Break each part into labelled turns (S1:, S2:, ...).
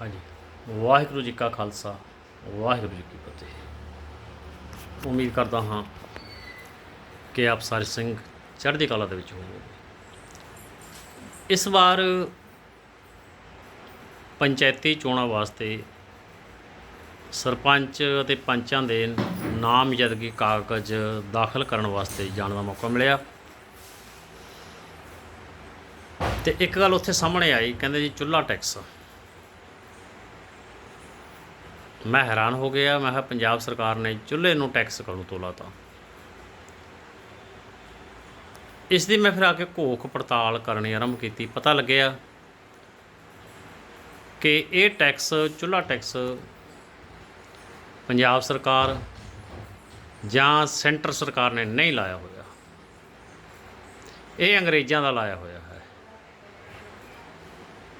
S1: ਹਾਂਜੀ। ਵਾਹਿਗੁਰੂ ਜੀ ਕਾ ਖਾਲਸਾ, ਵਾਹਿਗੁਰੂ ਜੀ ਕੀ ਫਤਿਹ। ਉਮੀਦ ਕਰਦਾ ਹਾਂ ਕਿ ਆਪ ਸਾਰੇ ਸਿੰਘ ਚੜ੍ਹਦੀ ਕਲਾ ਦੇ ਵਿੱਚ ਹੋਵੋਗੇ। ਇਸ ਵਾਰ ਪੰਚਾਇਤੀ ਚੋਣਾਂ ਵਾਸਤੇ ਸਰਪੰਚ ਅਤੇ ਪੰਚਾਂ ਦੇ ਨਾਮਜ਼ਦਗੀ ਕਾਗਜ਼ ਦਾਖਲ ਕਰਨ ਵਾਸਤੇ ਜਾਣ ਦਾ ਮੌਕਾ ਮਿਲਿਆ। ਤੇ ਇੱਕ ਗੱਲ ਉੱਥੇ ਸਾਹਮਣੇ ਆਈ, ਕਹਿੰਦੇ ਜੀ ਚੁੱਲ੍ਹਾ ਟੈਕਸ। ਮੈਂ ਹੈਰਾਨ ਹੋ ਗਿਆ, ਮੈਂ ਕਿਹਾ ਪੰਜਾਬ ਸਰਕਾਰ ਨੇ ਚੁੱਲ੍ਹੇ ਨੂੰ ਟੈਕਸ ਕਦੋਂ ਤੋਲਾ ਲਾਤਾ। ਇਸ ਦੀ ਮੈਂ ਫਿਰ ਆ ਕੇ ਘੋਖ ਪੜਤਾਲ ਕਰਨੀ ਆਰੰਭ ਕੀਤੀ। ਪਤਾ ਲੱਗਿਆ ਕਿ ਇਹ ਟੈਕਸ ਚੁੱਲ੍ਹਾ ਟੈਕਸ ਪੰਜਾਬ ਸਰਕਾਰ ਜਾਂ ਸੈਂਟਰ ਸਰਕਾਰ ਨੇ ਨਹੀਂ ਲਾਇਆ ਹੋਇਆ। ਇਹ ਅੰਗਰੇਜ਼ਾਂ ਦਾ ਲਾਇਆ ਹੋਇਆ ਹੈ।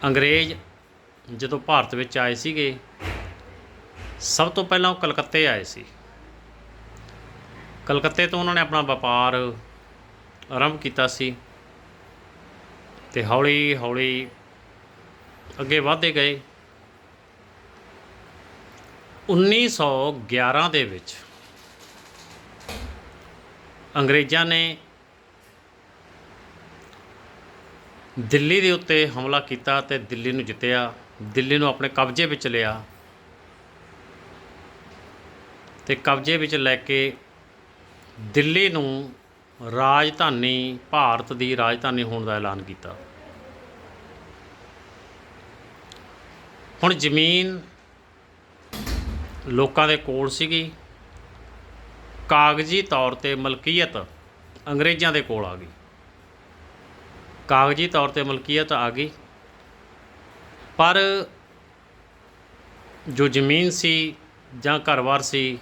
S1: ਅੰਗਰੇਜ਼ ਜਦੋਂ ਭਾਰਤ ਵਿੱਚ ਆਏ ਸੀਗੇ ਸਭ ਤੋਂ ਪਹਿਲਾਂ ਉਹ ਕਲਕੱਤੇ ਆਏ ਸੀ। ਕਲਕੱਤੇ ਤੋਂ ਉਹਨਾਂ ਨੇ ਆਪਣਾ ਵਪਾਰ ਆਰੰਭ ਕੀਤਾ ਸੀ ਤੇ ਹੌਲੀ ਹੌਲੀ ਅੱਗੇ ਵਧਦੇ ਗਏ। 1911 ਦੇ ਵਿੱਚ ਅੰਗਰੇਜ਼ਾਂ ਨੇ ਦਿੱਲੀ ਦੇ ਉੱਤੇ ਹਮਲਾ ਕੀਤਾ ਤੇ ਦਿੱਲੀ ਨੂੰ ਜਿੱਤਿਆ, ਦਿੱਲੀ ਨੂੰ ਆਪਣੇ ਕਬਜ਼ੇ ਵਿੱਚ ਲਿਆ। ਤੇ ਕਬਜ਼ੇ ਵਿੱਚ ਲੈ ਕੇ ਦਿੱਲੀ ਨੂੰ ਰਾਜਧਾਨੀ, ਭਾਰਤ ਦੀ ਰਾਜਧਾਨੀ ਹੋਣ ਦਾ ਐਲਾਨ ਕੀਤਾ। ਹੁਣ ਜ਼ਮੀਨ ਲੋਕਾਂ ਦੇ ਕੋਲ ਸੀਗੀ। ਕਾਗਜ਼ੀ ਤੌਰ ਤੇ ਮਲਕੀਅਤ ਅੰਗਰੇਜ਼ਾਂ ਦੇ ਕੋਲ ਆ ਗਈ। ਕਾਗਜ਼ੀ ਤੌਰ ਤੇ ਮਲਕੀਅਤ ਆ ਗਈ। ਪਰ ਜੋ ਜ਼ਮੀਨ ਸੀ ਜਾਂ ਘਰ-ਬਾਰ ਸੀ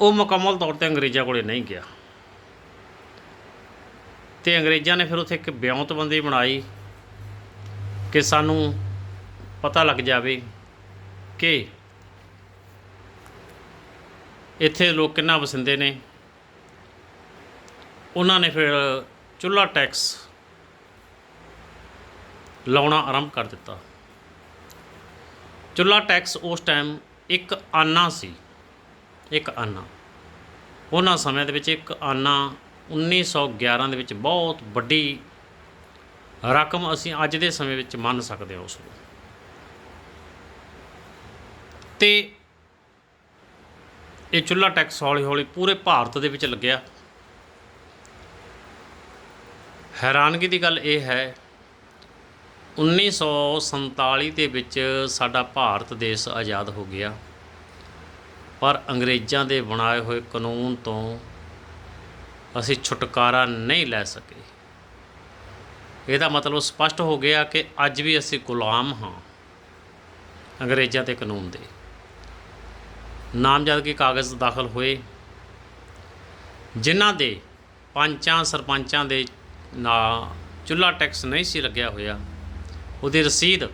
S1: ਉਹ ਮੁਕੰਮਲ ਤੌਰ ਤੇ ਅੰਗਰੇਜ਼ਾਂ ਕੋਲੇ ਨਹੀਂ ਗਿਆ। ਤੇ ਅੰਗਰੇਜ਼ਾਂ ਨੇ ਫਿਰ ਉੱਥੇ ਇੱਕ ਬਿਉਂਤਬੰਦੀ ਬਣਾਈ ਕਿ ਸਾਨੂੰ ਪਤਾ ਲੱਗ ਜਾਵੇ ਕਿ ਇੱਥੇ ਲੋਕ ਕਿੰਨਾ ਵਸਿੰਦੇ ਨੇ। ਉਹਨਾਂ ਨੇ ਫਿਰ ਚੁੱਲ੍ਹਾ ਟੈਕਸ ਲਾਉਣਾ ਆਰੰਭ ਕਰ ਦਿੱਤਾ। ਚੁੱਲ੍ਹਾ ਟੈਕਸ ਉਸ ਟਾਈਮ ਇੱਕ ਆਨਾ ਸੀ। ਇੱਕ ਆਨਾ। ਉਹਨਾਂ ਸਮਿਆਂ ਦੇ ਵਿੱਚ ਇੱਕ ਆਨਾ 1911 ਦੇ ਵਿੱਚ ਬਹੁਤ ਵੱਡੀ ਰਕਮ ਅਸੀਂ ਅੱਜ ਦੇ ਸਮੇਂ ਵਿੱਚ ਮੰਨ ਸਕਦੇ ਹਾਂ ਉਸ ਨੂੰ। ਤੇ ਇਹ ਚੁੱਲ੍ਹਾ ਟੈਕਸ ਹੌਲੀ ਹੌਲੀ ਪੂਰੇ ਭਾਰਤ ਦੇ ਵਿੱਚ ਲੱਗਿਆ। ਹੈਰਾਨਗੀ ਦੀ ਗੱਲ ਇਹ ਹੈ 1947 ਦੇ ਵਿੱਚ ਸਾਡਾ ਭਾਰਤ ਦੇਸ਼ ਆਜ਼ਾਦ ਹੋ ਗਿਆ। ਪਰ ਅੰਗਰੇਜ਼ਾਂ ਦੇ ਬਣਾਏ ਹੋਏ ਕਾਨੂੰਨ ਤੋਂ ਅਸੀਂ ਛੁਟਕਾਰਾ ਨਹੀਂ ਲੈ ਸਕੇ। ਇਹਦਾ ਮਤਲਬ ਸਪਸ਼ਟ ਹੋ ਗਿਆ ਕਿ ਅੱਜ ਵੀ ਅਸੀਂ ਗੁਲਾਮ ਹਾਂ, ਅੰਗਰੇਜ਼ਾਂ ਦੇ ਕਾਨੂੰਨ ਦੇ। ਨਾਮਜ਼ਦਗੀ ਕਾਗਜ਼ ਦਾਖਲ ਹੋਏ, ਜਿਨ੍ਹਾਂ ਦੇ ਪੰਚਾਂ ਸਰਪੰਚਾਂ ਦੇ ਨਾ ਚੁੱਲ੍ਹਾ ਟੈਕਸ ਨਹੀਂ ਸੀ ਲੱਗਿਆ ਹੋਇਆ, ਉਹਦੀ ਰਸੀਦ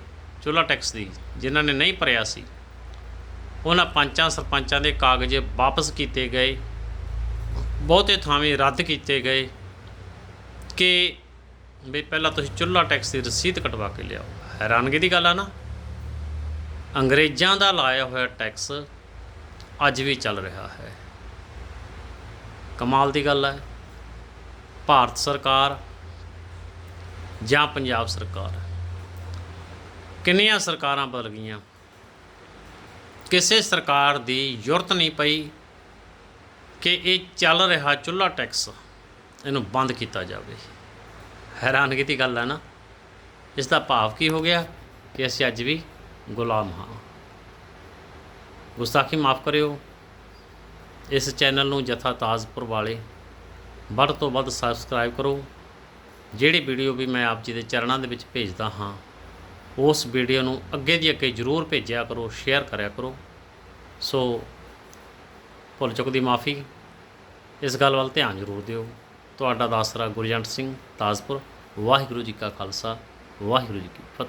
S1: ਚੁੱਲ੍ਹਾ ਟੈਕਸ ਦੀ, ਜਿਨ੍ਹਾਂ ਨੇ ਨਹੀਂ ਭਰਿਆ ਸੀ। ਉਹਨਾਂ ਪੰਚਾਂ ਸਰਪੰਚਾਂ ਦੇ ਕਾਗਜ਼ ਵਾਪਸ ਕੀਤੇ ਗਏ। ਬਹੁਤੇ ਥਾਵੇਂ ਰੱਦ ਕੀਤੇ ਗਏ ਕਿ ਵੀ ਪਹਿਲਾਂ ਤੁਸੀਂ ਚੁੱਲ੍ਹਾ ਟੈਕਸ ਦੀ ਰਸੀਦ ਕਟਵਾ ਕੇ ਲਿਆਓ। ਹੈਰਾਨਗੀ ਦੀ ਗੱਲ ਆ ਨਾ। ਅੰਗਰੇਜ਼ਾਂ ਦਾ ਲਾਇਆ ਹੋਇਆ ਟੈਕਸ ਅੱਜ ਵੀ ਚੱਲ ਰਿਹਾ ਹੈ। ਕਮਾਲ ਦੀ ਗੱਲ ਹੈ ਭਾਰਤ ਸਰਕਾਰ ਜਾਂ ਪੰਜਾਬ ਸਰਕਾਰ? ਕਿੰਨੀਆਂ ਸਰਕਾਰਾਂ ਬਦਲ ਗਈਆਂ? ਕਿਸੇ ਸਰਕਾਰ ਦੀ ਜ਼ਰੂਰਤ ਨਹੀਂ ਪਈ ਕਿ ਇਹ ਚੱਲ ਰਿਹਾ ਚੁੱਲ੍ਹਾ ਟੈਕਸ ਇਹਨੂੰ ਬੰਦ ਕੀਤਾ ਜਾਵੇ। ਹੈਰਾਨਗੀ ਦੀ ਗੱਲ ਹੈ ਨਾ। ਇਸ ਦਾ ਭਾਵ ਕੀ ਹੋ ਗਿਆ ਕਿ ਅਸੀਂ ਅੱਜ ਵੀ ਗੁਲਾਮ ਹਾਂ। ਗੁਸਤਾਖੀ ਮਾਫ ਕਰਿਓ। ਇਸ ਚੈਨਲ ਨੂੰ ਜਥਾ ਤਾਜਪੁਰ ਵਾਲੇ ਵੱਧ ਤੋਂ ਵੱਧ ਸਬਸਕ੍ਰਾਈਬ ਕਰੋ। ਜਿਹੜੀ ਵੀਡੀਓ ਵੀ ਮੈਂ ਆਪ ਜੀ ਦੇ ਚਰਨਾਂ ਦੇ ਵਿੱਚ ਭੇਜਦਾ ਹਾਂ ਉਸ ਵੀਡੀਓ ਨੂੰ ਅੱਗੇ ਦੀ ਅੱਗੇ ਜ਼ਰੂਰ ਭੇਜਿਆ ਕਰੋ ਸ਼ੇਅਰ ਕਰਿਆ ਕਰੋ। ਸੋ ਭੁੱਲ ਚੁੱਕ ਦੀ ਮਾਫੀ। ਇਸ ਗੱਲ ਵੱਲ ਧਿਆਨ ਜ਼ਰੂਰ ਦਿਓ। ਤੁਹਾਡਾ ਦਾਸਰਾ ਗੁਰਜੰਟ ਸਿੰਘ ਤਾਜਪੁਰ। ਵਾਹਿਗੁਰੂ ਜੀ ਕਾ ਖਾਲਸਾ, ਵਾਹਿਗੁਰੂ ਜੀ ਕੀ ਫਤਿਹ।